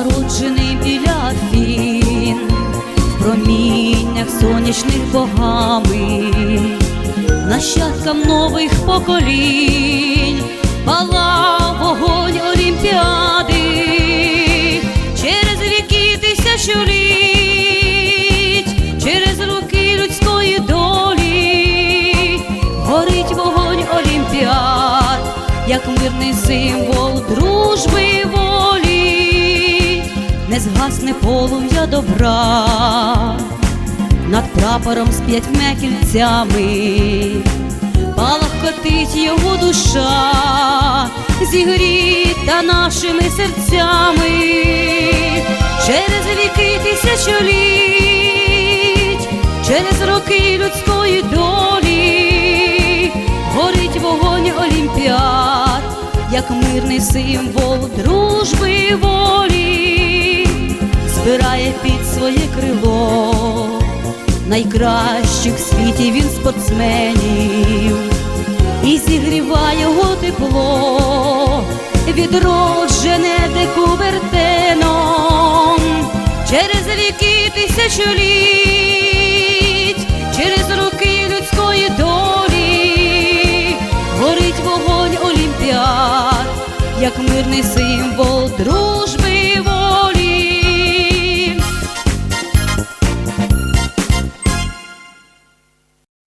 народжений біля він, в проміннях сонячних богами, нащадкам нових поколінь, пала вогонь олімпіади, через віки тисячоліть, через руки людської долі, горить вогонь олімпіад, як мирний символ дружби волі не згасне полум'я добра. Над прапором з п'ятьма кільцями, палахкотить його душа, зігріта нашими серцями, через віки тисячоліть, через роки людської долі, горить вогонь Олімпіад, як мирний символ дружби волі, збирає під своє крило. Найкращих в світі він спортсменів. І зігріває його тепло, відроджене декубертеном. Через віки тисячоліть, через роки людської долі, горить вогонь Олімпіад, як мирний символ дружби.